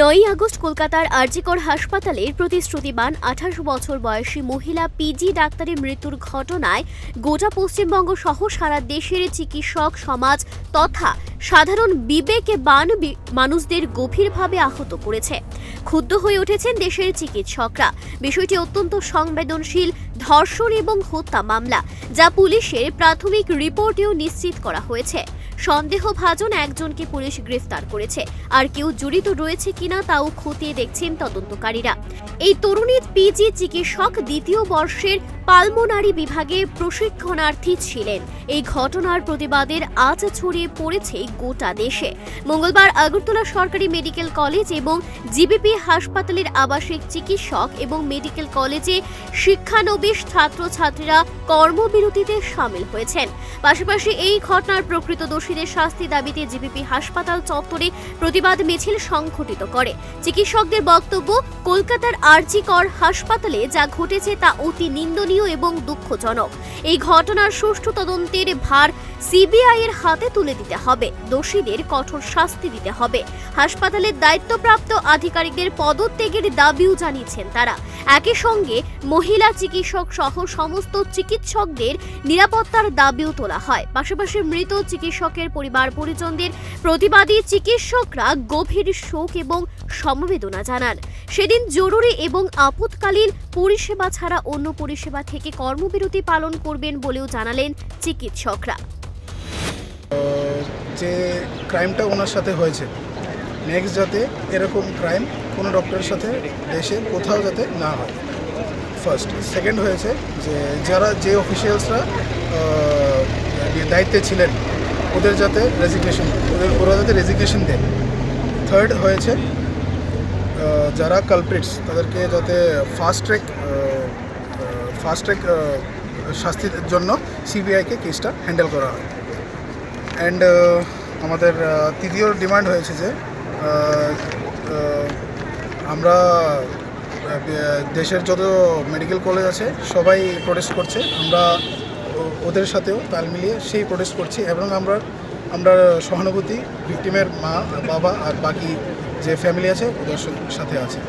নয়ই আগস্ট কলকাতার আরজিকর হাসপাতালের প্রতিশ্রুতিবান আঠাশ বছর বয়সী মহিলা পিজি ডাক্তারের মৃত্যুর ঘটনায় গোটা পশ্চিমবঙ্গ সহ সারা দেশের চিকিৎসক সমাজ তথা সাধারণ বিবেকে বান মানুষদের গভীরভাবে আহত করেছে। ক্ষুব্ধ হয়ে উঠেছেন দেশের চিকিৎসকরা। বিষয়টি অত্যন্ত সংবেদনশীল, ধর্ষণ এবং হত্যা মামলা, যা পুলিশের প্রাথমিক রিপোর্টেও নিশ্চিত করা হয়েছে। সন্দেহভাজন একজনকে পুলিশ গ্রেফতার করেছে। আর কেউ জড়িত রয়েছে কিনা তাও খতিয়ে দেখছেন তদন্তকারীরা। এই তরুণীর পিজি চিকিৎসক দ্বিতীয় বর্ষের পালমোনারি বিভাগে প্রশিক্ষণার্থী ছিলেন। এই ঘটনার প্রতিবাদের আজ ছড়িয়ে পড়েছে গোটা দেশে। মঙ্গলবার আগরতলা সরকারি মেডিকেল কলেজ এবং জিবিপি হাসপাতালের আবাসিক চিকিৎসক এবং মেডিকেল কলেজে শিক্ষানবিশ ছাত্রছাত্রীরা কর্মবিরতিতে সামিল হয়েছেন। পাশাপাশি এই ঘটনার প্রকৃত দোষীদের শাস্তি দাবিতে জিবিপি হাসপাতাল চত্বরে প্রতিবাদ মিছিল সংঘটিত করে। চিকিৎসকদের বক্তব্য, কলকাতার আরজি কর হাসপাতালে যা ঘটেছে তা অতি নিন্দনীয় এবং দুঃখজনক। এই ঘটনার সুষ্ঠু তদন্তের ভার সিবিআই এর হাতে তুলে দিতে হবে। দোষীদের কঠোর শাস্তি দিতে হবে। হাসপাতালের দায়িত্বপ্রাপ্ত আধিকারিকদের পদত্যাগের দাবিও জানিয়েছেন তারা। একই সঙ্গে মহিলা চিকিৎসক সহ সমস্ত চিকিৎসকদের নিরাপত্তার দাবিও তোলা হয়। পাশাপাশি মৃত চিকিৎসকের পরিবার পরিজনদের প্রতিবাদী চিকিৎসকরা গভীর শোক এবং সমবেদনা জানান। সেদিন জরুরি এবং আপৎকালীন পরিষেবা ছাড়া অন্য পরিষেবা থেকে কর্মবিরতি পালন করবেন বলেও জানালেন চিকিৎসকরা। যে ক্রাইমটা ওনার সাথে হয়েছে, নেক্সট যাতে এরকম ক্রাইম কোনো ডক্টরের সাথে দেশে কোথাও যাতে না হয়। ফার্স্ট সেকেন্ড হয়েছে যে যারা যে অফিসিয়ালসরা দায়িত্বে ছিলেন, ওদের যাতে রেজিগনেশন ওদের, ওরা যাতে রেজিগনেশন দেয়। থার্ড হয়েছে যারা কালপ্রিটস তাদেরকে যাতে ফাস্ট ট্র্যাক ফাস্ট ট্র্যাক শাস্তির জন্য সিবিআইকে কেসটা হ্যান্ডেল করা হয়। অ্যান্ড আমাদের তৃতীয় ডিমান্ড হয়েছে যে আমরা দেশের যত মেডিকেল কলেজ আছে, সবাই প্রোটেস্ট করছে। আমরা ওদের সাথেও তাল মিলিয়ে সেই প্রোটেস্ট করছি এবং আমরা আমরা সহানুভূতি ভিকটিমের মা, বাবা আর বাকি যে ফ্যামিলি আছে, ওদের সাথে আছে।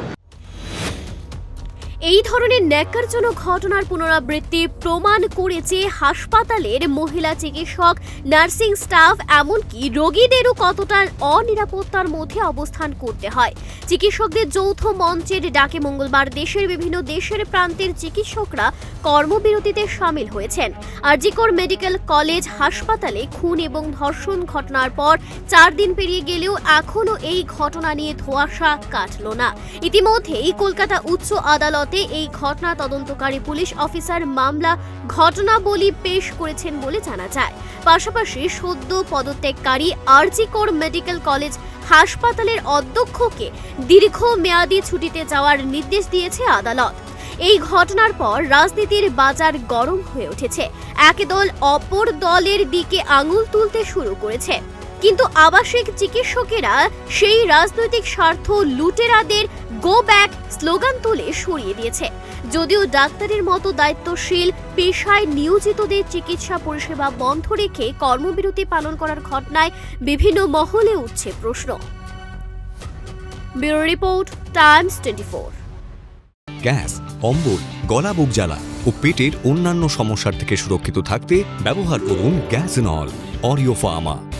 এই ধরনের ন্যাক্কারজনক ঘটনার পুনরাবৃত্তি প্রমাণ করেছে হাসপাতালের মহিলা চিকিৎসক, নার্সিং স্টাফ, এমনকি রোগীদেরও কতটা অনিরাপত্তার মধ্যে অবস্থান করতে হয়। চিকিৎসকদের যৌথ মঞ্চের ডাকে মঙ্গলবার দেশের বিভিন্ন দেশের প্রান্তের চিকিৎসকরা কর্মবিরতিতে সামিল হয়েছেন। আরজিকর মেডিকেল কলেজ হাসপাতালে খুন এবং ধর্ষণ ঘটনার পর চার দিন পেরিয়ে গেলেও এখনও এই ঘটনা নিয়ে ধোঁয়াশা কাটল না। ইতিমধ্যেই কলকাতা উচ্চ আদালতে এই ঘটনা তদন্তকারী পুলিশ অফিসার মামলা ঘটনাবলী পেশ করেছেন বলে জানা যায়। পাশাপাশি সদ্য পদত্যাগকারী আরজিকর মেডিকেল কলেজ হাসপাতালের অধ্যক্ষকে দীর্ঘ মেয়াদী ছুটিতে যাওয়ার নির্দেশ দিয়েছে আদালত। এই ঘটনার পর রাজনীতির বাজার গরম হয়ে উঠেছে। এক দল অপর দলের দিকে আঙুল তুলতে শুরু করেছে। কিন্তু আবাসিক চিকিৎসকেরা সেই রাজনৈতিক স্বার্থ লুটেরাদের গো ব্যাক স্লোগান তুলে সরিয়ে দিয়েছে। যদিও ডাক্তারের মতো দায়িত্বশীল, পেশায় নিয়োজিতদের চিকিৎসা পরিষেবা বন্ধ রেখে কর্মবিরতি পালন করার ঘটনায় বিভিন্ন মহলে উঠছে প্রশ্ন। Bureau report, Times twenty four. Gas অম্বল গলা বুক জ্বালা ও পেটের অন্যান্য সমস্যার থেকে সুরক্ষিত থাকতে ব্যবহার করুন গ্যাস নল অরিও ফার্মা